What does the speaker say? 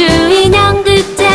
주 인형 극제